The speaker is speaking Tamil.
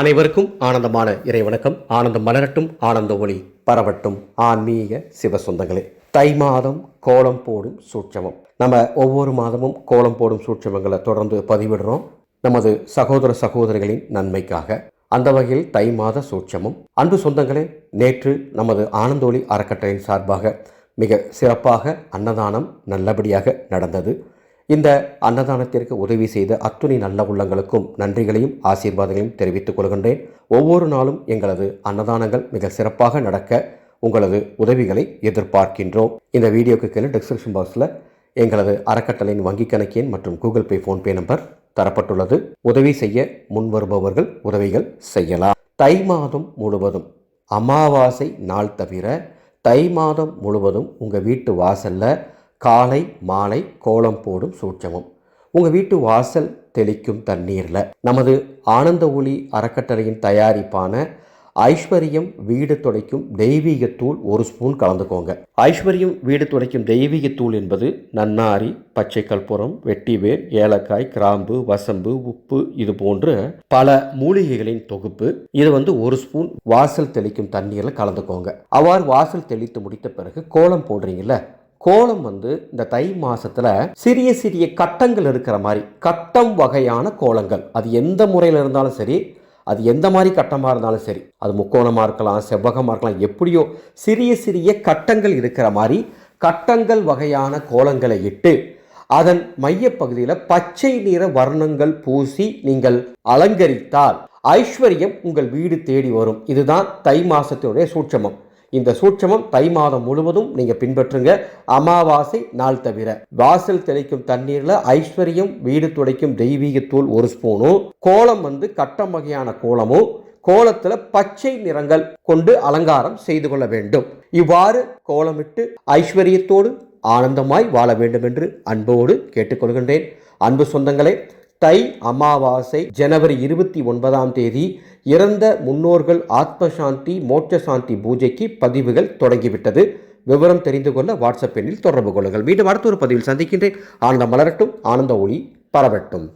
அனைவருக்கும் ஆனந்தமான இறைவணக்கம். ஆனந்தம் மலரட்டும் ஆனந்த ஒளி பரவட்டும். ஆன்மீக சிவ சொந்தங்களே தை மாதம் கோலம் போடும் சூட்சமம். நம்ம ஒவ்வொரு மாதமும் கோலம் போடும் சூட்சமங்களை தொடர்ந்து பதிவிடுறோம். நமது சகோதர சகோதரிகளின் நன்மைக்காக. அந்த வகையில் தை மாத சூட்சமும். அன்பு சொந்தங்களே நேற்று நமது ஆனந்தோலி அறக்கட்டளையின் சார்பாக மிக சிறப்பாக அன்னதானம் நல்லபடியாக நடந்தது. இந்த அன்னதானத்திற்கு உதவி செய்த அத்துணை நல்ல உள்ளங்களுக்கும் நன்றிகளையும் ஆசீர்வாதங்களையும் தெரிவித்துக் கொள்கின்றேன். ஒவ்வொரு நாளும் எங்களது அன்னதானங்கள் மிக சிறப்பாக நடக்க உங்களது உதவிகளை எதிர்பார்க்கின்றோம். இந்த வீடியோக்கு கீழே டிஸ்கிரிப்ஷன் பாக்ஸில் எங்களது அறக்கட்டளையின் வங்கிக் கணக்கு மற்றும் கூகுள் பே ஃபோன்பே நம்பர் தரப்பட்டுள்ளது. உதவி செய்ய முன்வருபவர்கள் உதவிகள் செய்யலாம். தை மாதம் முழுவதும் அமாவாசை நாள் தவிர தை மாதம் முழுவதும் உங்கள் வீட்டு வாசலில் காலை மாலை கோலம் போடும் சூட்சமம். உங்கள் வீட்டு வாசல் தெளிக்கும் தண்ணீரில். நமது ஆனந்த ஒளி அறக்கட்டளையின் தயாரிப்பான ஐஸ்வர்யம் வீடு துடைக்கும் தெய்வீக தூள் ஒரு ஸ்பூன் கலந்துக்கோங்க. ஐஸ்வர்யம் வீடு துடைக்கும் தெய்வீக தூள் என்பது நன்னாரி பச்சை கற்பூரம் வெட்டிவேர் ஏலக்காய் கிராம்பு வசம்பு உப்பு இது போன்ற பல மூலிகைகளின் தொகுப்பு. இது வந்து ஒரு ஸ்பூன் வாசல் தெளிக்கும் தண்ணீரில் கலந்துக்கோங்க. அவ்வாறு வாசல் தெளித்து முடித்த பிறகு கோலம் போடுறீங்கல்ல கோலம் வந்து இந்த தை மாசத்துல சிறிய சிறிய கட்டங்கள் இருக்கிற மாதிரி கட்டம் வகையான கோலங்கள். அது எந்த முறையில் இருந்தாலும் சரி அது எந்த மாதிரி கட்டமாக இருந்தாலும் சரி அது முக்கோணமாக இருக்கலாம் செவ்வகமாக இருக்கலாம் எப்படியோ சிறிய சிறிய கட்டங்கள் இருக்கிற மாதிரி கட்டங்கள் வகையான கோலங்களை இட்டு அதன் மையப்பகுதியில் பச்சை நிற வர்ணங்கள் பூசி நீங்கள் அலங்கரித்தால் ஐஸ்வர்யம் உங்கள் வீடு தேடி வரும். இதுதான் தை மாசத்தினுடைய சூட்சமம். இந்த சூட்சமம் தை மாதம் முழுவதும் நீங்க பின்பற்றுங்க. அமாவாசை நாள் தவிர. வாசல் தெளிக்கும் தண்ணீர்ல ஐஸ்வர்யம் வீடு துடைக்கும் தெய்வீகத்தூள் ஒரு ஸ்பூனும் கோலம் வந்து கட்டம் வகையான கோலமும் கோலத்தில் பச்சை நிறங்கள் கொண்டு அலங்காரம் செய்து கொள்ள வேண்டும். இவ்வாறு கோலமிட்டு ஐஸ்வர்யத்தோடு ஆனந்தமாய் வாழ வேண்டும் என்று அன்போடு கேட்டுக்கொள்கின்றேன். அன்பு சொந்தங்களே தை அமாவாசை ஜனவரி இருபத்தி ஒன்பதாம் தேதி இறந்த முன்னோர்கள் ஆத்ம சாந்தி மோட்ச சாந்தி பூஜைக்கு பதிவுகள் தொடங்கிவிட்டது. விவரம் தெரிந்து கொள்ள வாட்ஸ்அப் எண்ணில் தொடர்பு கொள்ளுங்கள். மீண்டும் அடுத்த ஒரு பதிவில் சந்திக்கின்றேன். ஆனந்த மலரட்டும் ஆனந்த ஒளி பரவட்டும்.